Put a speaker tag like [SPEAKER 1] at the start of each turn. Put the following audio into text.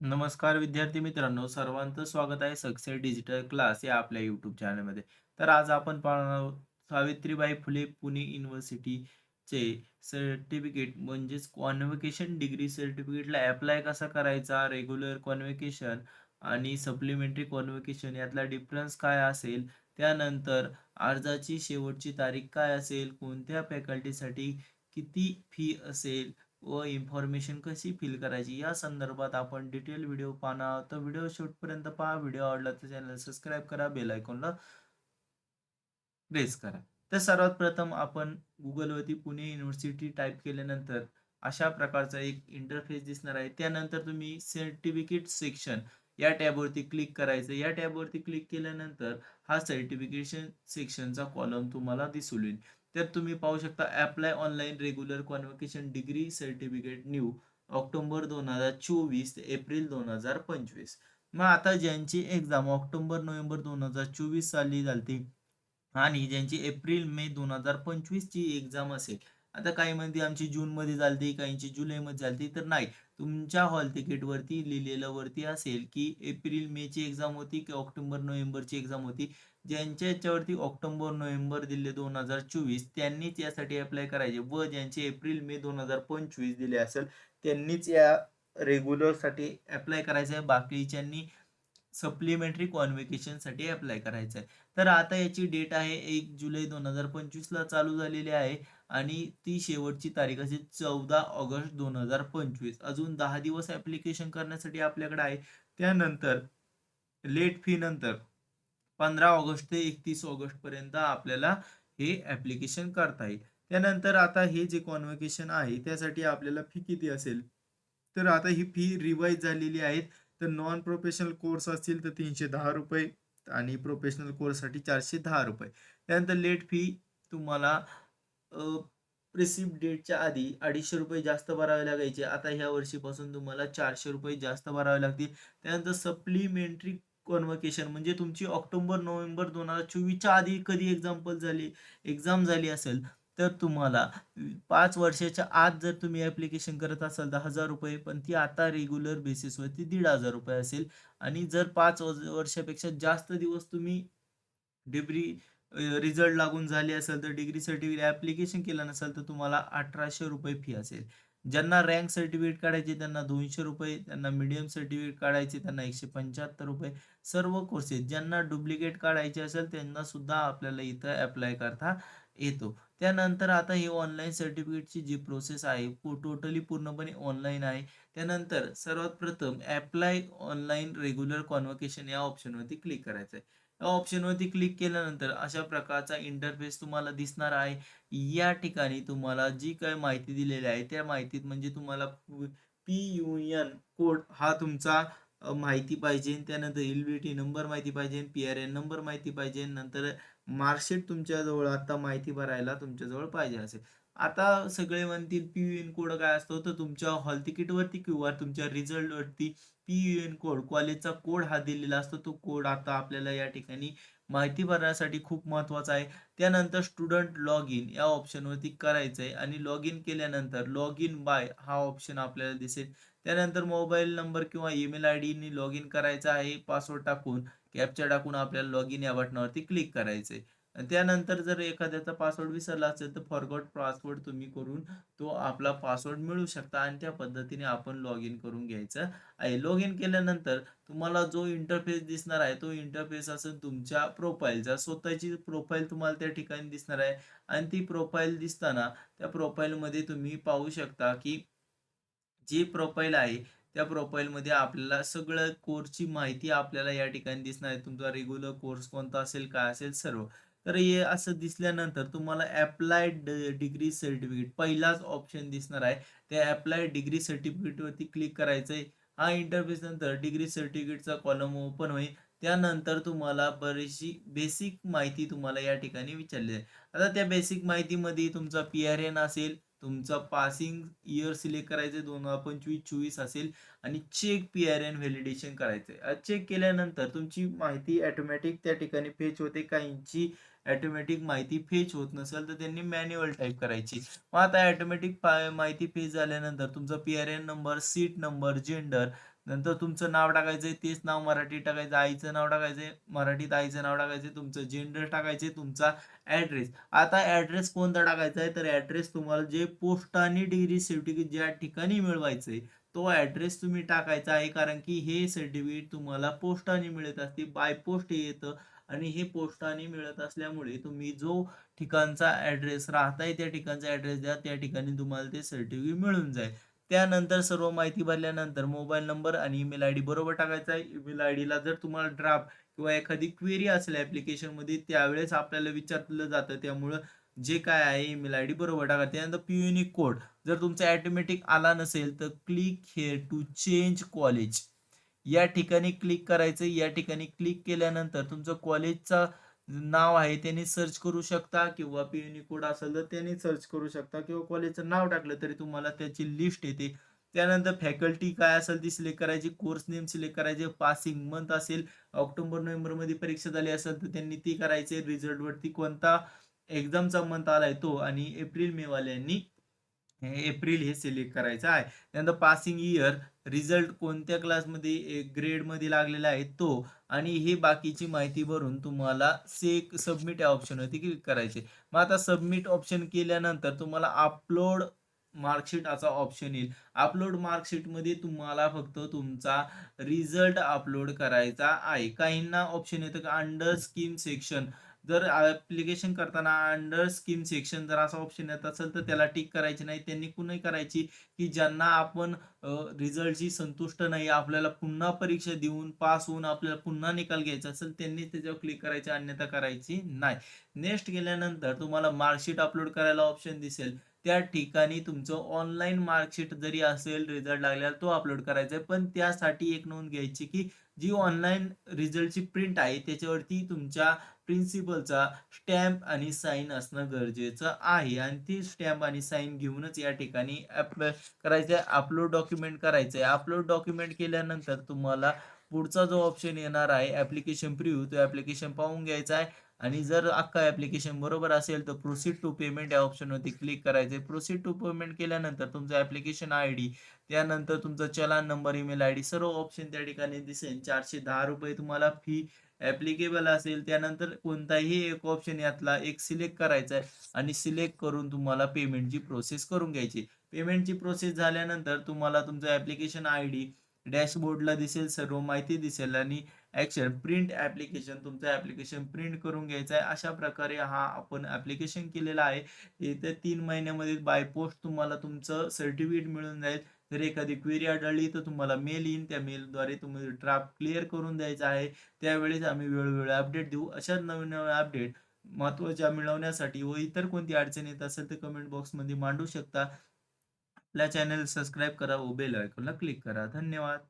[SPEAKER 1] नमस्कार विद्यार्थी मित्रांनो सर्वांचं स्वागत आहे सक्सेस डिजिटल क्लास या आपल्या युट्यूब चॅनलमध्ये तर आज आपण पाहणार आहोत सावित्रीबाई फुले पुणे युनिव्हर्सिटीचे सर्टिफिकेट म्हणजेच कॉन्व्होकेशन डिग्री सर्टिफिकेटला अप्लाय कसा करायचा रेग्युलर कॉन्व्होकेशन आणि सप्लिमेंटरी कॉन्व्होकेशन यातला डिफरन्स काय असेल त्यानंतर अर्जाची शेवटची तारीख काय असेल कोणत्या फॅकल्टीसाठी किती फी असेल व इन्फॉर्मेशन कशी फिल करायची? या संदर्भात आपण डिटेल व्हिडिओ पाहणार तर व्हिडिओ शेवटपर्यंत पहा. व्हिडिओ आवडला तर चॅनल सबस्क्राईब करा. बेल आयकॉनला प्रेस करा. तर सर्वात प्रथम आपण गुगलवरती पुणे युनिव्हर्सिटी टाईप केल्यानंतर अशा प्रकारचा एक इंटरफेस दिसणार आहे. त्यानंतर तुम्ही सर्टिफिकेट सेक्शन या टॅबवरती क्लिक करायचं. या टॅबवरती क्लिक केल्यानंतर हा सर्टिफिकेशन सेक्शनचा कॉलम तुम्हाला दिसून येईल. तर तुम्ही पाहू शकता apply online regular convocation degree certificate new October दोन हजार चोवीस ते एप्रिल दोन हजार पंचवीस. मग आता ज्यांची एक्झाम ऑक्टोबर नोव्हेंबर दोन हजार चोवीस साली झाली आणि ज्यांची एप्रिल मे दोन हजार पंचवीस ची एक्झाम असेल. आता काही म्हणते आमची जून मध्ये झालती काहींची जुलैमध्ये झालती तर नाही. तुमच्या हॉल तिकीटवरती लिहिलेलं वरती असेल की एप्रिल मेची एक्झाम होती की ऑक्टोबर नोव्हेंबरची एक्झाम होती. ज्यांच्या याच्यावरती ऑक्टोबर नोव्हेंबर दिले दोन हजार चोवीस त्यांनीच यासाठी अप्लाय करायचे. व ज्यांचे एप्रिल मे दोन हजार पंचवीस दिले असेल त्यांनीच या रेग्युलरसाठी अप्लाय करायचं आहे. बाकीच्यांनी सप्लिमेंटरी कॉन्व्होकेशनसाठी अप्लाय करायचं आहे. तर आता याची डेट आहे एक जुलै दोन हजार पंचवीसला चालू झालेली आहे. आणि ती शेवटची तारीख असेल चौदा ऑगस्ट दोन हजार पंचवीस. अजून दहा दिवस ॲप्लिकेशन करण्यासाठी आपल्याकडे आहे. त्यानंतर लेट फी नंतर पंधरा ऑगस्ट ते एकतीस ऑगस्ट पर्यंत आपल्याला हे ॲप्लिकेशन करता येईल. त्यानंतर आता हे जे कॉन्व्होकेशन आहे त्यासाठी आपल्याला फी किती असेल? तर आता ही फी रिवाईज झालेली आहे तर नॉन प्रोफेशनल कोर्स असतील तर तीनशे दहा रुपये आणि प्रोफेशनल कोर्ससाठी चारशे दहा रुपये. त्यानंतर लेट फी तुम्हाला रिसिप्ट डेटच्या आधी अडीचशे रुपये जास्त भरावे लागायचे. आता ह्या वर्षीपासून तुम्हाला चारशे रुपये जास्त भरावे लागतील. त्यानंतर सप्लिमेंटरी कॉन्व्हकेशन म्हणजे तुमची ऑक्टोबर नोव्हेंबर दोन हजार चोवीसच्या आधी कधी एक्झाम्पल झाली एक्झाम झाली असेल तर तुम्हाला पाच वर्षाच्या आत जर तुम्ही ॲप्लिकेशन करत असाल तर हजार रुपये पण ती आता रेग्युलर बेसिसवरती दीड हजार रुपये असेल. आणि जर पाच वर्षापेक्षा जास्त दिवस तुम्ही डिब्री रिझल्ट लागून झाले असेल तर डिग्री सर्टिफिकेट ॲप्लिकेशन केलं नसेल तर तुम्हाला अठराशे रुपये फी असेल. ज्यांना रँक सर्टिफिकेट काढायचे त्यांना दोनशे रुपये त्यांना मीडियम सर्टिफिकेट काढायचे त्यांना एकशे पंच्याहत्तर रुपये सर्व कोर्सेस ज्यांना डुप्लिकेट काढायचे असेल त्यांना सुद्धा आपल्याला इथं अप्लाय करता येतो. त्यानंतर आता ही ऑनलाईन सर्टिफिकेटची जी प्रोसेस आहे टोटली पूर्णपणे ऑनलाईन आहे. त्यानंतर सर्वात प्रथम अप्लाय ऑनलाईन रेग्युलर कॉन्व्हकेशन या ऑप्शनवरती क्लिक करायचं आहे या ऑप्शनवरती क्लिक केल्यानंतर अशा प्रकारचा इंटरफेस तुम्हाला दिसणार आहे. या ठिकाणी तुम्हाला जी काही माहिती दिलेली आहे त्या माहितीत म्हणजे तुम्हाला पी यू एन कोड हा तुमचा माहिती पाहिजे. त्यानंतर एल बी टी नंबर माहिती पाहिजे पी आर एन नंबर माहिती पाहिजे. नंतर मार्कशीट तुमच्याजवळ आता माहिती भरायला तुमच्याजवळ पाहिजे असेल. आता सगळे म्हणतील पी यू एन कोड काय असतो? तर तुमच्या हॉल तिकीटवरती किंवा तुमच्या रिझल्टवरती पी यू एन कोड कॉलेजचा कोड हा दिलेला असतो. तो कोड आता आपल्याला या ठिकाणी माहिती भरण्यासाठी खूप महत्त्वाचा आहे. त्यानंतर स्टुडंट लॉग इन या ऑप्शनवरती करायचं आहे आणि लॉग इन केल्यानंतर लॉग इन बाय हा ऑप्शन आपल्याला दिसेल. त्यानंतर मोबाईल नंबर किंवा ईमेल आय डीने लॉग इन करायचा आहे. पासवर्ड टाकून कॅप्चर टाकून आपल्याला लॉग इन या बटनावरती क्लिक करायचं आहे त्यानंतर जर एखाद्याचा पासवर्ड विसरला असेल तर फॉरगॉट पासवर्ड तुम्ही करून तो आपला पासवर्ड मिळू शकता आणि त्या पद्धतीने आपण लॉग इन करून घ्यायचं आहे. लॉग इन केल्यानंतर तुम्हाला जो इंटरफेस दिसणार आहे तो इंटरफेस असेल तुमच्या प्रोफाईलचा स्वतःची प्रोफाईल तुम्हाला त्या ठिकाणी दिसणार आहे. आणि ती प्रोफाईल दिसताना त्या प्रोफाईलमध्ये तुम्ही पाहू शकता की जी प्रोफाईल आहे त्या प्रोफाईलमध्ये आपल्याला सगळं कोर्सची माहिती आपल्याला या ठिकाणी दिसणार आहे. तुमचा रेग्युलर कोर्स कोणता असेल काय असेल सर्व. तर हे असं दिसल्यानंतर तुम्हाला अप्लायड डिग्री सर्टिफिकेट पहिलाच ऑप्शन दिसणार आहे. त्या अप्लायड डिग्री सर्टिफिकेटवरती क्लिक करायचं आहे हा इंटरफेस नंतर डिग्री सर्टिफिकेटचा कॉलम ओपन होईल. त्यानंतर तुम्हाला बरीचशी बेसिक माहिती तुम्हाला या ठिकाणी विचारली जाईल. आता त्या बेसिक माहितीमध्ये तुमचा पी आर एन असेल तुमचा पासिंग इयर सिलेक्ट करायचं दोन हजार पंचवीस चोवीस असेल आणि check P R N validation करायचं चेक केल्यानंतर तुमची माहिती ॲटोमॅटिक त्या ठिकाणी फेच होते. काहींची ऑटोमॅटिक माहिती फेच होत नसेल तर त्यांनी मॅन्युअल टाईप करायची. मग आता ऑटोमॅटिक माहिती फेच झाल्यानंतर तुमचा P R N number seat number gender नंतर तुमचं नाव टाकायचंय तेच नाव मराठीत टाकायचं आईचं नाव टाकायचंय मराठीत आईचं नाव टाकायचंय तुमचं जेंडर टाकायचे तुमचा ॲड्रेस आता ॲड्रेस कोणता टाकायचा आहे तर ॲड्रेस तुम्हाला जे पोस्ट आणि डिग्री सर्टिफिकेट ज्या ठिकाणी मिळवायचंय तो ॲड्रेस तुम्ही टाकायचा आहे. कारण की हे सर्टिफिकेट तुम्हाला पोस्टाने मिळत असते. बाय पोस्ट हे येतं. आणि हे पोस्टाने मिळत असल्यामुळे तुम्ही जो ठिकाणचा ॲड्रेस राहताय त्या ठिकाणचा ॲड्रेस द्या. त्या ठिकाणी तुम्हाला ते सर्टिफिकेट मिळून जाईल. त्यानंतर सर्व माहिती भरल्यानंतर मोबाईल नंबर आणि ईमेल आय डी बरोबर टाकायचा आहे. ईमेल आय डीला जर तुम्हाला ड्राफ्ट किंवा एखादी क्वेरी असेल ॲप्लिकेशनमध्ये त्यावेळेस आपल्याला विचारलं जातं. त्यामुळं जे काय आहे ईमेल आय डी बरोबर टाका. त्यानंतर पीयुनिक कोड जर तुमचा ॲटोमॅटिक आला नसेल तर click here to change college या ठिकाणी क्लिक करायचं या ठिकाणी क्लिक केल्यानंतर तुमचं कॉलेजचा नाव आहे त्याने सर्च करू शकता किंवा पी युनिक कोड असेल तर त्याने सर्च करू शकता किंवा कॉलेजचं नाव टाकलं तरी तुम्हाला त्याची लिस्ट येते. त्यानंतर फॅकल्टी काय असेल ती सिलेक्ट करायची कोर्स नेम सिलेक्ट करायचे पासिंग मंथ असेल ऑक्टोबर नोव्हेंबरमध्ये परीक्षा झाली असेल तर त्यांनी ती करायचे. रिझल्टवरती कोणता एक्झामचा मंथ आलाय तो आणि एप्रिल मेवाल्यांनी एप्रिल हे सिलेक्ट करायचं आहे. त्यानंतर पासिंग इयर रिझल्ट कोणत्या क्लासमध्ये ग्रेडमध्ये लागलेला आहे तो आणि हे बाकीची माहिती भरून तुम्हाला सेक सबमिट या ऑप्शनवरती क्लिक करायचे. मग आता सबमिट ऑप्शन केल्यानंतर तुम्हाला अपलोड मार्कशीट असा ऑप्शन येईल. अपलोड मार्कशीटमध्ये तुम्हाला फक्त तुमचा रिझल्ट अपलोड करायचा आहे. काहींना ऑप्शन येतं का? अंडर स्कीम सेक्शन जर ॲप्लिकेशन करताना अंडर स्कीम सेक्शन जर असा ऑप्शन येत असेल तर त्याला टिक करायची नाही. त्यांनी कुणी करायची की ज्यांना आपण रिझल्टची संतुष्ट नाही आपल्याला पुन्हा परीक्षा देऊन पास होऊन आपल्याला पुन्हा निकाल घ्यायचा असेल त्यांनी त्याच्यावर क्लिक करायची अन्यथा करायची नाही. नेक्स्ट गेल्यानंतर तुम्हाला मार्कशीट अपलोड करायला ऑप्शन दिसेल. त्या ठिकाणी तुमचं ऑनलाईन मार्कशीट जरी असेल रिझल्ट लागलेला तो अपलोड करायचा आहे. पण त्यासाठी एक नोंद घ्यायची की जी ऑनलाईन रिझल्टची प्रिंट आहे त्याच्यावरती तुमच्या प्रिन्सिपलचा स्टॅम्प आणि साईन असणं गरजेचं आहे. आणि ती स्टॅम्प आणि साईन घेऊनच या ठिकाणी करायचं आहे अपलोड डॉक्युमेंट करायचं आहे. अपलोड डॉक्युमेंट केल्यानंतर तुम्हाला पुढचा जो ऑप्शन येणार आहे ॲप्लिकेशन प्रिव्ह्यू तो ॲप्लिकेशन पाहून घ्यायचा आहे. आणि जर अख्खा ॲप्लिकेशन बरोबर असेल तर प्रोसीड टू पेमेंट या ऑप्शनवरती क्लिक करायचे प्रोसीड टू पेमेंट केल्यानंतर तुमचा ॲप्लिकेशन आय डी त्यानंतर तुमचा चलान नंबर ईमेल आय डी सर्व ऑप्शन त्या ठिकाणी दिसेल. चारशे दहा रुपये तुम्हाला फी ॲप्लिकेबल असेल. त्यानंतर कोणताही एक ऑप्शन यातला एक सिलेक्ट करायचा आहे आणि सिलेक्ट करून तुम्हाला पेमेंटची प्रोसेस करून घ्यायची. पेमेंटची प्रोसेस झाल्यानंतर तुम्हाला तुमचं ॲप्लिकेशन आय डी डॅशबोर्डला दिसेल सर्व माहिती दिसेल आणि ॲक्शन प्रिंट ॲप्लिकेशन तुमचं ॲप्लिकेशन प्रिंट करून घ्यायचं आहे. अशा प्रकारे हा आपण ॲप्लिकेशन केलेला आहे. येत्या तीन महिन्यामध्ये बाय पोस्ट तुम्हाला तुमचं सर्टिफिकेट मिळून जाईल. जर एखादी क्वेरी आढळली तर तुम्हाला मेल येईन. त्या मेलद्वारे तुम्ही ड्राफ्ट क्लिअर करून द्यायचा आहे. त्यावेळेस आम्ही वेळोवेळी अपडेट देऊ. अशाच नवीन नवीन अपडेट महत्त्वाच्या मिळवण्यासाठी व इतर कोणती अडचण येत असेल तर कमेंट बॉक्समध्ये मांडू शकता. आपल्या चॅनल सबस्क्राईब करा व बेल आयकॉनला क्लिक करा. धन्यवाद.